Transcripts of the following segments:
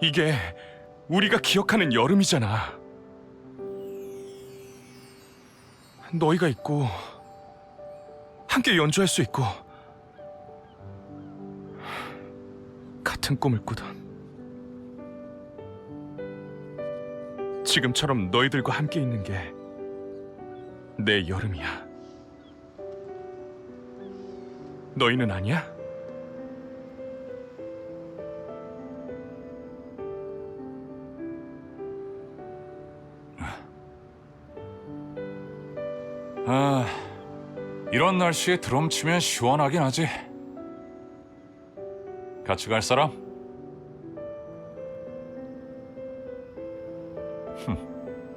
이게 우리가 기억하는 여름이잖아. 너희가 있고 함께 연주할 수 있고 같은 꿈을 꾸던 지금처럼 너희들과 함께 있는 게 내 여름이야. 너희는 아니야? 아, 이런 날씨에 드럼 치면 시원하긴 하지. 같이 갈 사람?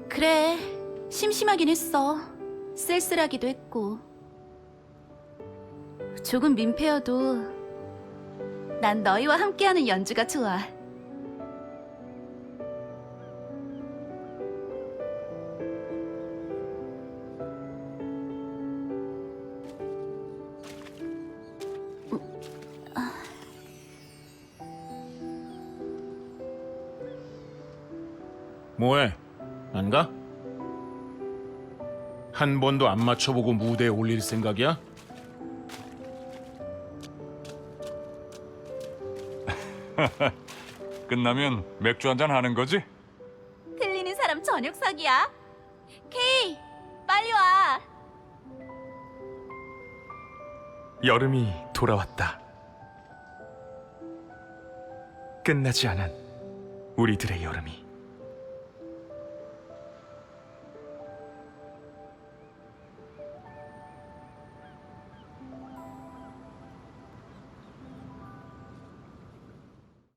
그래, 심심하긴 했어. 쓸쓸하기도 했고. 조금 민폐여도 난 너희와 함께하는 연주가 좋아. 뭐해? 안 가? 한 번도 안 맞춰보고 무대에 올릴 생각이야? 끝나면 맥주 한잔 하는 거지? 틀리는 사람 저녁 사기야. 케이, 빨리 와. 여름이 돌아왔다. 끝나지 않은 우리들의 여름이.